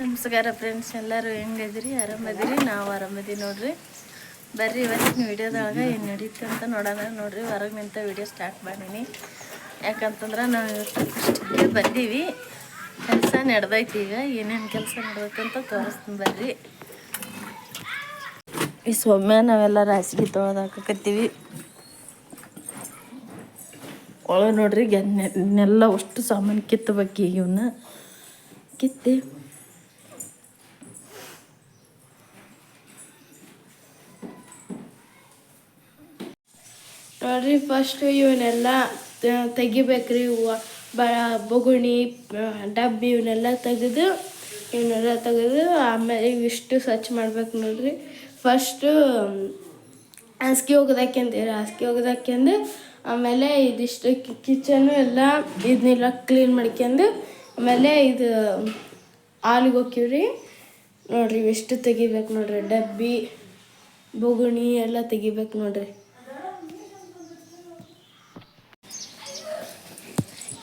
ನಮಸ್ಕಾರ ಫ್ರೆಂಡ್ಸ್ ಎಲ್ಲರೂ ಹೆಂಗದಿರಿ ಆರಾಮದಿರಿ? ನಾವು ಆರಾಮದೀವಿ ನೋಡ್ರಿ. ಬರ್ರಿ ಇವತ್ತಿನ ವಿಡಿಯೋದೊಳಗೆ ಏನು ನಡೀತು ಅಂತ ನೋಡೋಣ. ನೋಡ್ರಿ, ಹೊರಗೆ ನಿಂತ ವಿಡಿಯೋ ಸ್ಟಾರ್ಟ್ ಮಾಡೀನಿ. ಯಾಕಂತಂದ್ರೆ ನಾವು ಇವತ್ತು ಫಸ್ಟಿಗೆ ಬಂದೀವಿ. ಕೆಲಸ ನಡೆದೈತಿ ಈಗ. ಏನೇನು ಕೆಲಸ ನಡೆದೈತೆ ತೋರಿಸ್ತೀನಿ ಬರ್ರಿ. ಈ ಸೊಮ್ಮೆ ನಾವೆಲ್ಲ ರಾಸಿಗೆ ತೊಳೆದಾಕತ್ತೀವಿ ಒಳಗೆ ನೋಡ್ರಿ ಗೆನ್ನೆಲ್ಲ ಅಷ್ಟು ಸಾಮಾನು ಕಿತ್ತಬೇಕು ಈಗ ಇವನ್ನ ಕಿತ್ತಿ. ನೋಡ್ರಿ ಫಸ್ಟ್ ಇವನ್ನೆಲ್ಲ ತೆಗಿಬೇಕ್ರಿ ಹೂವು. ಬ, ಬೊಗುಣಿ ಡಬ್ಬಿ ಇವನ್ನೆಲ್ಲ ತೆಗೆದು ಇವನ್ನೆಲ್ಲ ತೆಗೆದು ಆಮೇಲೆ ಇವಿಷ್ಟು ಸ್ವಚ್ಛ ಮಾಡ್ಬೇಕು ನೋಡ್ರಿ. ಫಸ್ಟು ಹಾಸಿಗೆ ಒಗ್ದಾಕ್ಯಂತೀರಿ ಹಾಸಿಗೆ ಒಗ್ದಾಕ್ಯಂದು ಆಮೇಲೆ ಇದಿಷ್ಟು ಕಿಚನು ಎಲ್ಲ ಇದನ್ನೆಲ್ಲ ಕ್ಲೀನ್ ಮಾಡ್ಕೊಂಡು ಆಮೇಲೆ ಇದು ಹಾಲಿಗೆ ರೀ ನೋಡ್ರಿ ಇವೆಷ್ಟು ತೆಗಿಬೇಕು ನೋಡ್ರಿ, ಡಬ್ಬಿ, ಬೊಗುಣಿ ಎಲ್ಲ ತೆಗಿಬೇಕು ನೋಡ್ರಿ.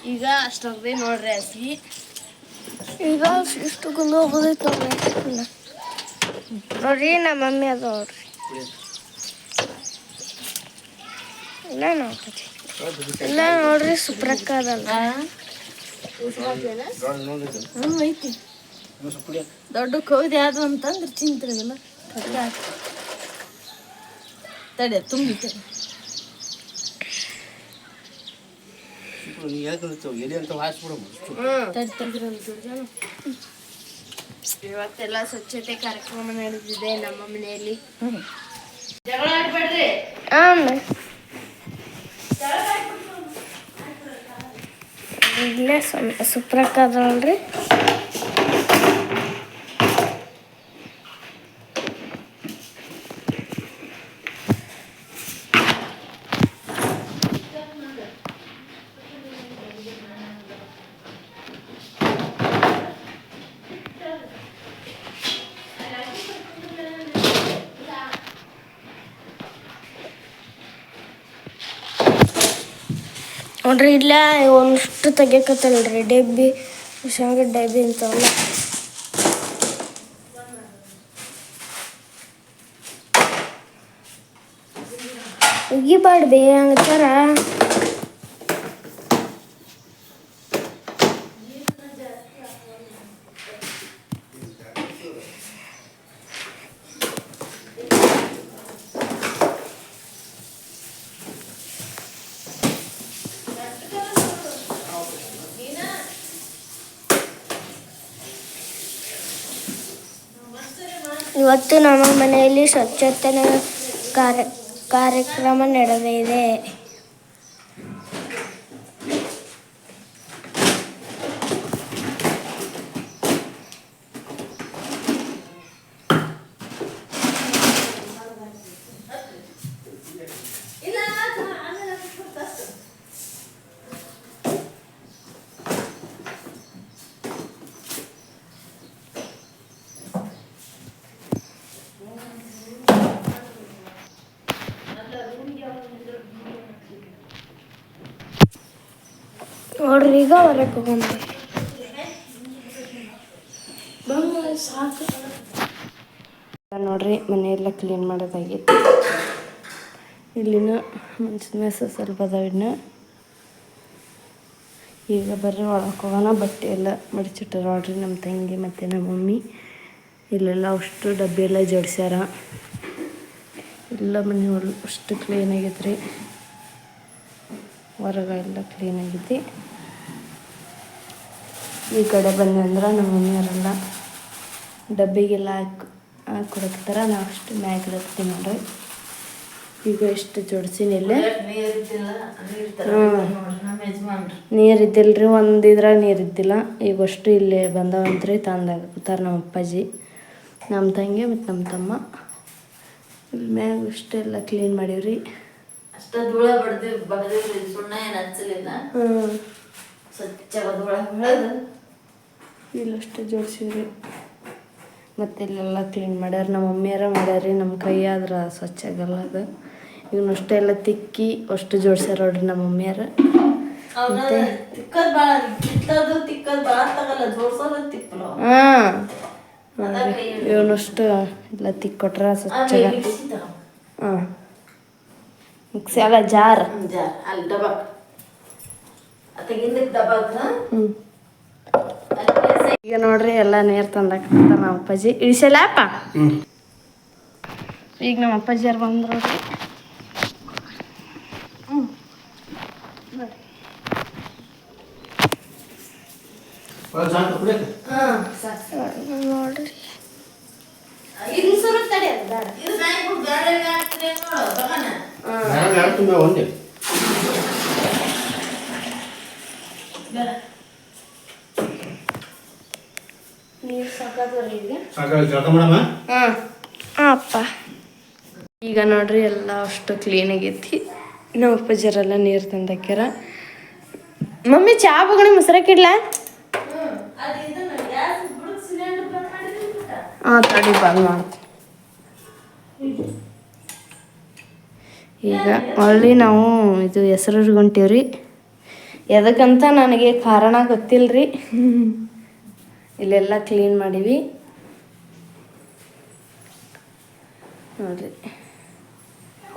ಈಗ ಅಷ್ಟೊಂದು ನೋಡ್ರಿ ಹಾಸಿಗೆ ಈಗ ಇಷ್ಟು ಗುಂದು ಹೋಗೋದೈತೆ ನೋಡ್ರಿ ನೋಡ್ರಿ ನಮ್ಮ ಮಮ್ಮಿ ಅದ ನೋಡ್ರಿ. ಇಲ್ಲ ನೋಡ್ರಿ. ಇಲ್ಲ ನೋಡ್ರಿ ಸುಪ್ರಕ್ಕ ಅದಲ್ಲ ಹ್ಞೂ ಐತಿ. ದೊಡ್ಡ ಕೌದಿ ಅದು ಅಂತಂದ್ರೆ ಚಿಂತಿರಲ್ಲ ತಡೆ ತುಂಬಿಟ್ಟೆ ಎಲ್ಲಿ ಅಂತ ಹಾಸ್ಬಿಡಮ್ಮ ತಡೆ ತೆಗ್ದಿರಲ್ಲ ದುಡ್ಡು ಇವತ್ತೆಲ್ಲ ಸ್ವಚ್ಛತೆ ಕಾರ್ಯಕ್ರಮ ನಡೆದಿದೆ ನಮ್ಮ ಮನೆಯಲ್ಲಿ. ಹ್ಞೂ ಇಲ್ಲೇ ಸುಪ್ರಕ್ಕ ನೋಡ್ರಿ ಇಲ್ಲ ಒಂದಿಷ್ಟು ತೆಗಿಯಕತ್ತಲ್ರಿ ಡಬ್ಬಿ ಶೇಂಗಾ ಡಬ್ಬಿ ಅಂತವಲ್ಲ ಉಗಿಬಾರ್ದು ಹಂಗತ್ತಾರ ಇವತ್ತು ನಮ್ಮ ಮನೆಯಲ್ಲಿ ಸ್ವಚ್ಛತೆ ಕಾರ್ಯ ಕಾರ್ಯಕ್ರಮ ನಡೆದಿದೆ. ನೋಡ್ರಿ, ಈಗ ಹೊರಗೆ ಹೋಗೋಣ. ಸಾಕು ನೋಡ್ರಿ, ಮನೆಯೆಲ್ಲ ಕ್ಲೀನ್ ಮಾಡೋದಾಗಿತ್ತು ಇಲ್ಲಿನ ಮನ್ಸಿನ ಮೇಸ ಸ್ವಲ್ಪ ಅದಾವ ಇನ್ನು. ಈಗ ಬರ್ರಿ, ಒಳಗೆ ಹೋಗೋಣ. ಬಟ್ಟೆ ಎಲ್ಲ ಮಡಿಚಿಟ್ಟಾರ ನೋಡ್ರಿ ನಮ್ಮ ತಂಗಿ ಮತ್ತು ನಮ್ಮ ಮಮ್ಮಿ. ಇಲ್ಲೆಲ್ಲ ಅಷ್ಟು ಡಬ್ಬಿ ಎಲ್ಲ ಜೋಡ್ಸ್ಯಾರ. ಎಲ್ಲ ಮನೆ ಅಷ್ಟು ಕ್ಲೀನ್ ಆಗೈತೆ ರೀ ಹೊರಗೆ ಎಲ್ಲ ಕ್ಲೀನ್ ಆಗೈತಿ ಈ ಕಡೆ ಬಂದೆ ಅಂದ್ರೆ ನಮ್ಮ ಮನೆಯವರೆಲ್ಲ ಡಬ್ಬಿಗೆಲ್ಲ ಹಾಕಿ ಹಾಕಿ ಕೊಡಕ್ತಾರ ನಾವು ಅಷ್ಟು ಮ್ಯಾಗ ಹಾಕ್ತೀವಿ ನೋಡ್ರಿ. ಈಗ ಎಷ್ಟು ಜೋಡಿಸಿನಿ ಇಲ್ಲೇ. ನೀರಿದ್ದಿಲ್ಲ ನೀರು ಹ್ಮ್. ನಮ್ಮ ಯಜಮಾನ್ರು. ನೀರು ಇದ್ದಿಲ್ರಿ ಒಂದು ಇದ್ರಾಗ ನೀರು ಇದ್ದಿಲ್ಲ. ಈಗ ಅಷ್ಟು ಇಲ್ಲಿ ಬಂದವಂತ್ರಿ ತಂದಾಕತ್ತಾರ ನಮ್ಮ ಅಪ್ಪಾಜಿ. ನಮ್ಮ ತಂಗಿ ಮತ್ತು ನಮ್ಮ ತಮ್ಮ. ಮ್ಯಾಗ ಇಷ್ಟೆಲ್ಲ ಕ್ಲೀನ್ ಮಾಡೀವ್ರಿ. ಅಷ್ಟ ಧೂಳ ಬಡ್ದಿವ್ ಬಡ್ದಿವ್ರಿ ಸುಣ್ಣ ಏನು ಹಚ್ಚಲಿಲ್ಲ. ಹ್ಞೂ ಸ್ವಚ್ಛ ಧೂಳ ಇಲ್ಲಷ್ಟು ಜೋಡಿಸಿವ್ರಿ. ಮತ್ತು ಇಲ್ಲೆಲ್ಲ ಕ್ಲೀನ್ ಮಾಡ್ಯಾರ ನಮ್ಮ ಮಮ್ಮಿಯಾರ ಮಾಡ್ಯಾರ ನಮ್ಮ ಕೈಯಾದ್ರೆ ಸ್ವಚ್ಛ ಆಗಲ್ಲ ಅದು. ಇವನ್ನ ಅಷ್ಟೆಲ್ಲ ತಿಕ್ಕಿ ಅಷ್ಟು ಜೋಡ್ಸ್ಯಾರ ನೋಡ್ರಿ ನಮ್ಮ ಮಮ್ಮಿಯಾರ ಅವನ ತಿಕ್ಕದ್ ಭಾಳ ಕಿತ್ತದು ತಿಕ್ಕದ್ ಭಾಳ ತಗಲ್ಲ ಜೋಡ್ಸೋದು ತಿಕ್ಕಲು ಹಾಂ ಇವನಷ್ಟು ಎಲ್ಲ ತಿಕ್ಕೊಟ್ರ ಸ್ವಚ್ಛಗ ಹಾಂ ಮಿಕ್ಸಿ ಅಲ್ಲ ಜಾರ್. ಅಲ್ಲಿ ಡಬಾಕ್ ಈಗ ನೋಡ್ರಿ ಎಲ್ಲ ನೀರು ತಂದಾಕ ನಮ್ಮ ಅಪ್ಪಾಜಿ. ಇಳಿಸಲ್ಲಪ್ಪ ಈಗ ನಮ್ಮ ಅಪ್ಪಾಜಿ ಯಾರು ಬಂದ್ರು ನೋಡ್ರಿ ನೋಡ್ರಿ ಒಂದೇ? ನೀರು ಸಾಕಾದ್ರಿ ಈಗ ಸಾಕಾಗಿ ಜಳಕ ಮಾಡಮ್ಮ ಹಾಂ. ಅಪ್ಪ. ಈಗ ನೋಡ್ರಿ ಎಲ್ಲ ಅಷ್ಟು ಕ್ಲೀನ್ ಆಗೈತಿ. ನಮ್ಮ ಅಪ್ಪಾಜಿಯರೆಲ್ಲ ನೀರು ತಂದಾಕ್ಯಾರ ಮಮ್ಮಿ ಚಾ ಬಗಣಿ ಮೊಸರಕ್ಕಿಡ್ಲ ಹಾಂ ತಡಿ ಬಂದ್ ಮಾಡ್ತೀನಿ ಈಗ ಅಲ್ಲಿ ನಾವು ಇದು ಹೆಸರು ಹೊಂಟೀವ್ರಿ ಎದಕ್ಕಂತ ನನಗೆ ಕಾರಣ ಗೊತ್ತಿಲ್ರಿ. ಇಲ್ಲೆಲ್ಲ ಕ್ಲೀನ್ ಮಾಡೀವಿ. ನೋಡ್ರಿ.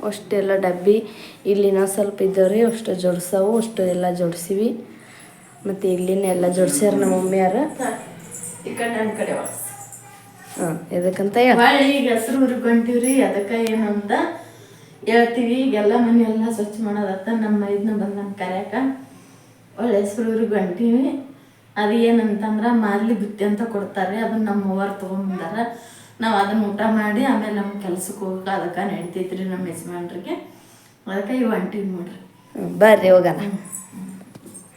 ಅಷ್ಟೆಲ್ಲ ಡಬ್ಬಿ ಇಲ್ಲಿ ನಾವು ಸ್ವಲ್ಪ ಇದ್ದವ್ರಿ, ಅಷ್ಟು ಜೋಡಿಸವು, ಅಷ್ಟು ಎಲ್ಲ ಜೋಡಿಸಿವಿ. ಮತ್ತು ಇಲ್ಲಿನ ಎಲ್ಲ ಜೋಡಿಸ್ಯಾರ ನಮ್ಮ ಮಮ್ಮಿಯಾರ ಕಡೆ ಎದಕ್ಕಂತ ಹೇಳ. ಹೊಳ್ಳಿ ಈಗ ಹೆಸರು ಹೊಂಟಿವ್ರಿ ಅದಕ್ಕೆ ಏನಂತ ಹೇಳ್ತೀವಿ. ಈಗೆಲ್ಲ ಮನೆ ಎಲ್ಲ ಸ್ವಚ್ಛ ಮಾಡೋದತ್ತ ನಮ್ಮ ಇದನ್ನ ಬಂದು ನಮ್ಮ ಕರ್ಯಾಕ. ಒಳ್ಳೆ ಹೆಸರು ಹುರ್ಕೊಂತೀವಿ. ಅದು ಏನಂತಂದ್ರೆ ಮಾರ್ಲಿ ಬುತ್ತಿ ಅಂತ ಕೊಡ್ತಾರೆ. ಅದನ್ನ ನಮ್ಮ ಅವ್ವರು ತೊಗೊಂಬಂದಾರ. ನಾವು ಅದನ್ನ ಊಟ ಮಾಡಿ ಆಮೇಲೆ ನಮ್ಮ ಕೆಲ್ಸಕ್ಕೆ ಹೋಗಕ್ಕೆ ಅದಕ್ಕೆ ನಡಿತೈತ್ರಿ ನಮ್ಮ ಯಜಮಾನ್ರಿಗೆ. ಅದಕ್ಕೆ ಇವು ಹೊಂಟೀವಿ ನೋಡ್ರಿ. ಬರ್ರಿ ಹೋಗೋಣ.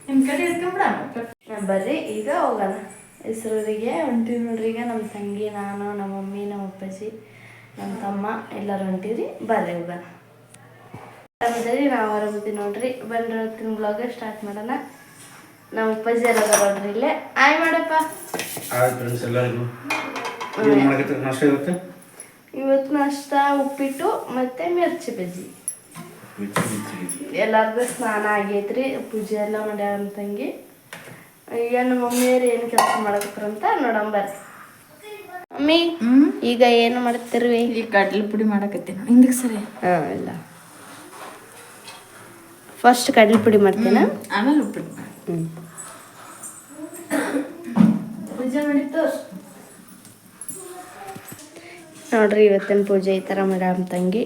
ನಿಮ್ಮ ಕಡೆ ಇಟ್ಕೊಂಬಿಡ ಹ್ಮ್, ಬರ್ರಿ ಈಗ ಹೋಗೋಣ. ಹೆಸರೂರಿಗೆ ಹೊಂಟೀವಿ ನೋಡ್ರಿ. ಈಗ ನಮ್ಮ ತಂಗಿ ನಾನು ನಮ್ಮ ಮಮ್ಮಿ ನಮ್ಮ ಅಪ್ಪಾಜಿ ನಮ್ಮ ತಮ್ಮ ಎಲ್ಲರೂ ಹೊಂಟಿವ್ರಿ. ಬರ್ರಿ ಹೋಗೋಣ. ಆರಾಮದಿರಿ ನಾವು ಆರಾಮದಿ ನೋಡ್ರಿ. ಬಂದ್ರೆ ತಿನ್ ಬ್ಲಾಗ್ ಸ್ಟಾರ್ಟ್ ಮಾಡೋಣ. ನಮ್ಮ ಅಪ್ಪಾಜಿ ಎಲ್ಲ ನೋಡ್ರಿ ಇಲ್ಲೇ. ಆಯ್ ಮಾಡಪ್ಪ. ಫ್ರೆಂಡ್ಸ್ ಎಲ್ಲರಿಗೂ. ನಾಷ್ಟ ಇವತ್ತು? ಇವತ್ತು ನಾಷ್ಟ ಉಪ್ಪಿಟ್ಟು ಮತ್ತೆ ಮಿರ್ಚಿ ಬಜ್ಜಿ. ಎಲ್ಲಾರ್ಗು ಸ್ನಾನ ಆಗೈತ್ರಿ. ಪೂಜೆ ಎಲ್ಲ ಮಾಡ್ಯಾರ ತಂಗಿ. ನಮ್ಮ ಮಮ್ಮಿಯವ್ರು ಏನು ಕೆಲಸ ನೋಡೋಣ ಬರ್ ಮಮ್ಮಿ ಈಗ ಏನು ಮಾಡ್ತಿರ್ವಿ ಈಗ ಕಡ್ಲೆ ಪುಡಿ ಮಾಡಕತ್ತೀನಿ. ಹಿಂದಕ್ಕೆ ಸರಿ. ಹಾಂ ಇಲ್ಲ. ಫಸ್ಟ್ ಕಡ್ಲೆ ಪುಡಿ ಮಾಡ್ತೀನ? ಆಮೇಲೆ ಉಪ್ಪಿಟ್ಟು ಹ್ಞೂ ಪೂಜೆ ಮಾಡಿತ್ತು? ನೋಡ್ರಿ ಇವತ್ತಿನ ಪೂಜೆ ಈ ಥರ ಮೇಡಮ್ ತಂಗಿ.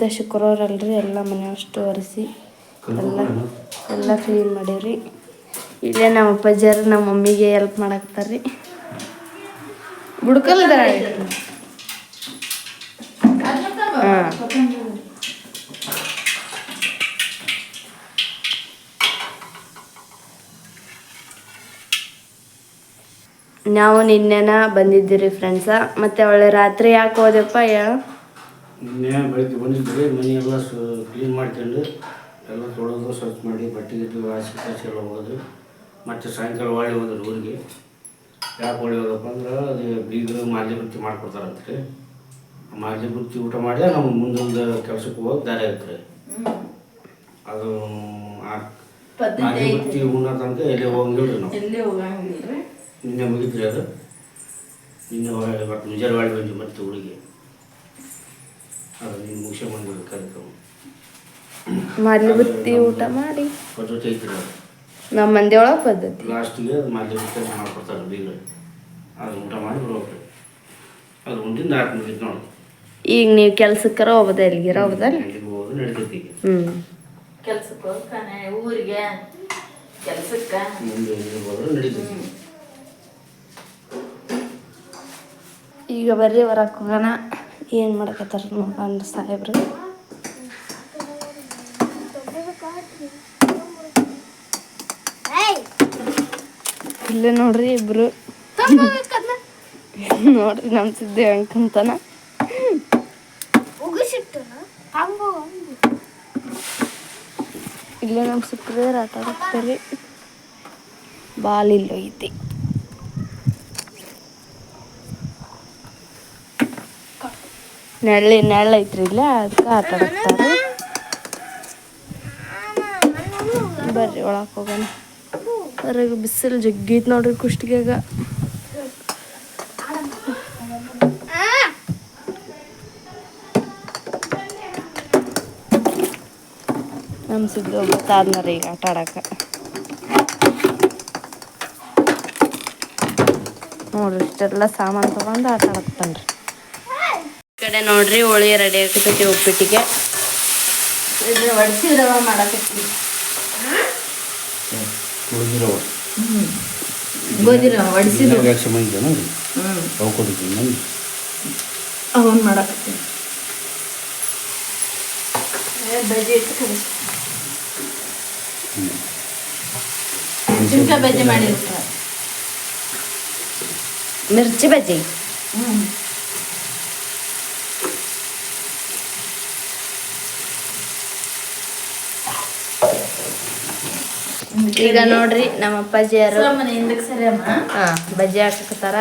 ಇವತ್ತು ಶುಕ್ರವಾರ ಅಲ್ರಿ ಎಲ್ಲ ಮನೆ ಅಷ್ಟು ಒರೆಸಿ ಎಲ್ಲ ಎಲ್ಲ ಕ್ಲೀನ್ ಮಾಡೀವ್ರಿ. ಇಲ್ಲೇ ನಮ್ಮ ಅಪ್ಪಾಜಿಯರು ನಮ್ಮ ಮಮ್ಮಿಗೆ ಹೆಲ್ಪ್ ಮಾಡಾಕ್ತಾರ್ರಿ ಬುಡ್ಕಲ್ದಾರ ನಾವು ನಿನ್ನೆನ ಬಂದಿದ್ದೀರಿ ಫ್ರೆಂಡ್ಸ ಮತ್ತೆ ಒಳ್ಳೆ ರಾತ್ರಿ ಯಾಕೆ ಹೋದೆಪ್ಪ ನಿನ್ನೆ ಬೆಳಿಗ್ಗೆ ಬಂದಿದ್ರಿ ಮನೆ ಎಲ್ಲ ಕ್ಲೀನ್ ಮಾಡ್ಕೊಂಡು ಎಲ್ಲ ತೊಳೆದು ಸ್ವಚ್ಛ ಮಾಡಿ ಬಟ್ಟೆ ಗಿಟ್ಟು ವಾಸಿ ಕಾಸಿ ಎಲ್ಲ ಹೋಗೋದು ಮತ್ತು ಸಾಯಂಕಾಲ ಹೊಳ್ಳಿ ಹೋದ್ರು ಊರಿಗೆ. ಯಾಕೆ ಹೊಳ್ಳಿ ಹೋದಪ್ಪ ಅಂದ್ರೆ ಅದು ಬೀಗರು ಮಾಲ್ಯ ಬುತ್ತಿ ಮಾಡ್ಕೊಡ್ತಾರಂತ್ರಿ. ಮಾಲ್ಯ ಬುತ್ತಿ ಊಟ ಮಾಡಿ ನಾವು ಮುಂದೊಂದು ಕೆಲಸಕ್ಕೆ ಹೋಗಿ ದಾರಿ ಆಗುತ್ತೆ ಅದು ಮಾಲ್ಯ ಬುತ್ತಿ ಉಣ್ಣ ತನಕ ಎಲ್ಲಿ ಹೋಗಂಗಿಲ್ಲ ನಾವು. ನಿನ್ನೆ ಮುಗಿದ್ರಿ ಅದು. ನಿನ್ನೆ ಹೊಳ್ಳಿ ಮತ್ತು ಮುಂಜಾನೆ ಹೊಳ್ಳಿ ಬಂದ್ವಿ ಮತ್ತೆ ಊರಿಗೆ. ನಿನ್ನ ಮುಗಿಸ ಕಾರ್ಯಕ್ರಮ. ಬುತ್ತಿ ಊಟ ಮಾಡಿ. ಪದ್ಧತಿ ಮಂದಿ ಒಳಗೆ ನಮ್ಮ ಪದ್ಧತಿ. ಲಾಸ್ಟಿಗೆ ಅದು ಬುತ್ತಿ ಮಾಡ್ಕೊಡ್ತಾರೆ ಬೀಗ ಅದು ಊಟ ಮಾಡಿ ಬರ್ಬೇಕು ಅದು ಉಂಡಿಂದ ನಾಲ್ಕು ಮುಗಿತು ನೋಡಿ. ಈಗ ನೀವು ಕೆಲ್ಸಕ್ಕರ ಹೋಗೋದ ಎಲ್ಲಿಗಿರ ಹೋಗೋದಲ್ಲ ಅಲ್ಲಿಗೆ ಹೋಗೋದು ನಡೀತೈತಿ ಈಗ. ಹ್ಞೂ ಕೆಲ್ಸಕ್ಕೆ ಹೋಗ್ತಾನೆ ಊರಿಗೆ. ಕೆಲ್ಸಕ್ಕೆ. ಮುಂದೆ ಎಲ್ಲಿಗೆ ಹೋದ್ರೆ ನಡೀತೈತಿ. ಈಗ ಬರ್ರಿ ಹೊರಕ್ಕೆ ಹೋಗೋಣ ಏನು ಮಾಡಕತ್ತಾರ ನೋಡೋಣ ಸಾಹೇಬ್ರು. ಇಲ್ಲೇ ನೋಡ್ರಿ ಇಬ್ರು. ನೋಡ್ರಿ ನಮ್ಮ ಸಿದ್ದೆ ಅಂಕಂತಾನ ಇಲ್ಲೇ ನಮ್ಮ ಸುಪ್ರಿಯರ್ ಆಟ ಆಡ್ತಾರೆ. ಬಾಲ್ ಇಲ್ಲಿ ನೆಳ್ಳಿ ನೆಳ್ಳ ಐತ್ರಿ ಇಲ್ಲ ಅದಕ್ಕೆ ಆಟ ಆಡ್ತಾರೆ ಬರ್ರಿ ಒಳಗೆ ಹೋಗೋಣ. ಹೊರಗೆ ಬಿಸಿಲು ಜಗ್ಗೈತೆ ನೋಡ್ರಿ ಕುಷ್ಟಿಗೆಗ. ನಮ್ಮ ಸಿದ್ದು ಗೊತ್ತಾದ್ನಾರ ಈಗ ಆಟ ಆಡಕ್ಕೆ ನೋಡ್ರಿ ಇಷ್ಟೆಲ್ಲ ಸಾಮಾನು ತಗೊಂಡು ಆಟ ಆಡಕ್ತಾನ್ರಿ ಕಡೆ ನೋಡ್ರಿ ಹೋಳಿ ರೆಡಿ ಆಗ್ತೈತಿ ಉಪ್ಪಿಟ್ಟಿಗೆ. ಒಡ್ಸಿ ರವೆ ಮಾಡಕತ್ತಿ ಗೋಧಿ ಒಡಿಸಿದು ಅವನ್ ಮಾಡಕತ್ತಿ ಬಜ್ಜಿ ಇಟ್ಟು ಕಲಿಸಿ ಮೆಣಸಿನ್ಕಾಯಿ ಬಜ್ಜಿ ಮಾಡಿರ್ತಾರೆ. ಮಿರ್ಚಿ ಬಜ್ಜಿ? ಹ್ಞೂ ಈಗ ನೋಡ್ರಿ ನಮ್ಮ ಅಪ್ಪಾಜಿಯರು ಹಾ ಬಜ್ಜಿ ಹಾಕತ್ತಾರ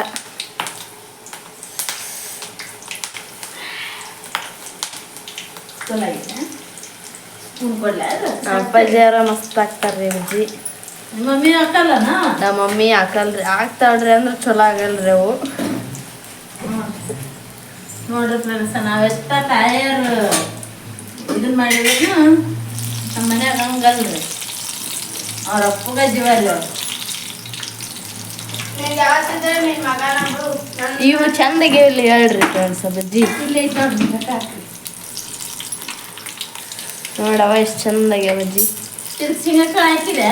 ನಮ್ಮ ಅಪ್ಪಾಜಿಯರ ಮಸ್ತ್ ಹಾಕ್ತಾರ್ರಿ ಬಜ್ಜಿ. ನಿಮ್ಮ ಮಮ್ಮಿ ಹಾಕಲ್ಲ ನಮ್ಮ ಮಮ್ಮಿ ಹಾಕಲ್ರಿ. ಹಾಕ್ತಾಳ್ರಿ ಅಂದ್ರೆ ಚಲೋ ಆಗಲ್ರಿ ಅವು. ನೋಡ್ರಿ ಫ್ರೆಂಡ್ಸ್ ನಾವೆಷ್ಟ ಟಯರ್ ಇದನ್ನ ಮಾಡಿದ್ರು ನಮ್ಮ ಮನ್ಯಾಗ ಹಂಗಲ್ರಿ. ಅವ್ರ ಅಪ್ಪಗ ಜೀವ ಇಲ್ಲ ಇವು ಚಂದಗೆ ಇಲ್ಲಿ ಹೇಳ್ರಿ ಫ್ರೆಂಡ್ಸ್ ಬಜ್ಜಿ. ನೋಡವ ಎಷ್ಟು ಚಂದಾಗೆ ಬಜ್ಜಿ ಶೇಂಗಾಕಾಳು ಹಾಕಿದೆ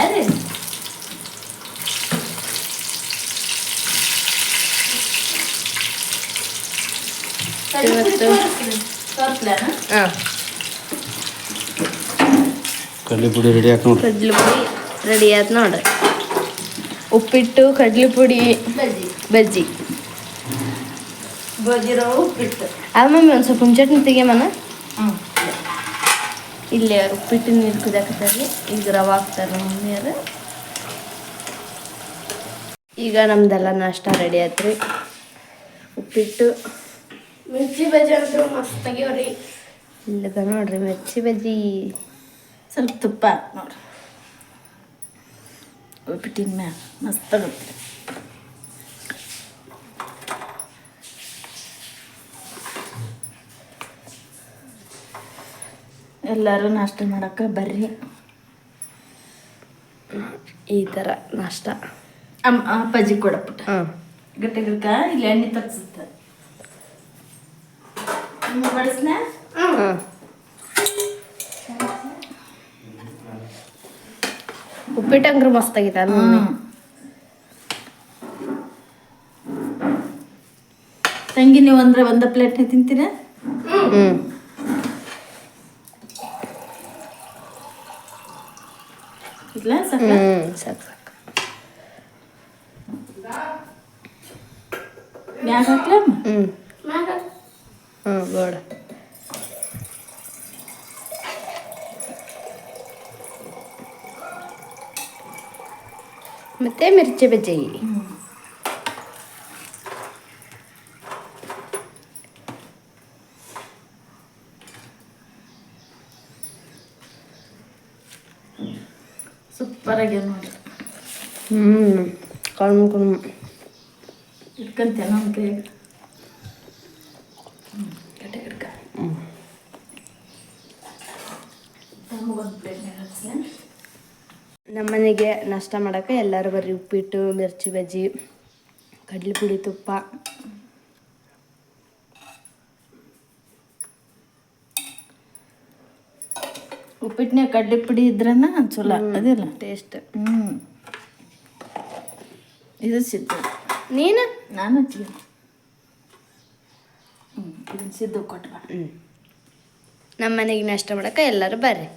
ಹಾಂ ಪುಡಿ ರೆಡಿ ಹಾಕಿ ಕಡ್ಲಿ ಪುಡಿ ರೆಡಿ ಆಯ್ತು ನೋಡ್ರಿ. ಉಪ್ಪಿಟ್ಟು ಕಡ್ಲಿ ಪುಡಿ ಬಜ್ಜಿ. ಬಜ್ಜಿ ರವೆ ಉಪ್ಪಿಟ್ಟು. ಅದು ಮಮ್ಮಿ ಒಂದು ಸ್ವಲ್ಪ ಚಟ್ನಿ ತೆಗಿಯಮ್ಮನ ಇಲ್ಲಿ ಉಪ್ಪಿಟ್ಟು ನೀರು ಕುದಾಕತ್ತಾರ್ರಿ ಈಗ ರವೆ ಹಾಕ್ತಾರೆ ಮಮ್ಮಿಯರು ಈಗ ನಮ್ದೆಲ್ಲ ನಾಷ್ಟ ರೆಡಿ ಆಯ್ತ್ರಿ ಉಪ್ಪಿಟ್ಟು. ಮಿರ್ಚಿ ಬಜ್ಜಿ ಅಂತೂ ಮಸ್ತ್ ತೆಗಿಯೋರಿ. ಇಲ್ಲದ ನೋಡ್ರಿ ಮಿರ್ಚಿ ಬಜ್ಜಿ. ಸ್ವಲ್ಪ ತುಪ್ಪ ಹಾಕಿ ನೋಡ್ರಿ. ಉಪ್ಪಿಟ್ಟಿನ ಮ್ಯಾಲ ಮಸ್ತ್ ಆಗುತ್ತೆ ಎಲ್ಲರೂ ನಾಷ್ಟ ಮಾಡಕ್ಕೆ ಬರ್ರಿ. ಈ ಥರ ನಾಷ್ಟ. ಅಮ್ಮ ಅಪ್ಪಾಜಿ ಕೊಡಪುಟ್ಟ ಹಾಂ. ಗಟ್ಟ ಗಟ್ಟ ಇಲ್ಲಿ ಎಣ್ಣೆ ತಗ್ಸುತ್ತೆ. ಬಡಿಸ್ನ ಉಪ್ಪಿಟ್ಟು ಅಂಗ್ರು ಮಸ್ತ್ ಆಗೈತೆ ಅಲ್ಲ ಮಮ್ಮಿ? ತಂಗಿ ನೀವು ಅಂದ್ರೆ ಒಂದು ಪ್ಲೇಟ್ನೇ ತಿಂತೀರಾ? ಹ್ಮ್. ಇಲ್ಲ ಸಾಕ? ಸಾಕು ಸಾಕು. ಮ್ಯಾಗ ಹಾಕ್ಲಮ್ಮ ಹ್ಞೂ ಹ್ಞೂ ಗೋಡ ಮತ್ತೆ ಮಿರ್ಚಿ ಬಜ್ಜಿ ಸೂಪರ್ ಆಗ್ಯಾವ ನೋಡಿ ಹ್ಞೂ ಕಣ್ಣು ಕಣ್ಣು ಇಟ್ಕೊಂತೇನೆ ನಮ್ಮ ಕೈಯಾಗ ನಮ್ಮನೆಗೆ ನಾಷ್ಟ ಮಾಡೋಕ್ಕೆ ಎಲ್ಲರೂ ಬರ್ರಿ ಉಪ್ಪಿಟ್ಟು ಮಿರ್ಚಿ ಬಜ್ಜಿ ಕಡ್ಲೆ ಪುಡಿ ತುಪ್ಪ. ಉಪ್ಪಿಟ್ಟಿನಾಗ ಕಡ್ಲೆ ಪುಡಿ ಇದ್ರನ ಚಲೋ ಅದಿಲ್ಲ ಟೇಸ್ಟ್ ಹ್ಞೂ ಇದು ಸಿದ್ಧ ನೀನು? ನಾನು ಹಚ್ಚಿ ಹ್ಞೂ ಇದನ್ನು ಸಿದ್ಧ ಕೊಟ್ಟು ಹ್ಞೂ ನಮ್ಮ ಮನೆಗೆ ನಾಷ್ಟ ಮಾಡೋಕೆ ಎಲ್ಲರೂ ಬರ್ರಿ.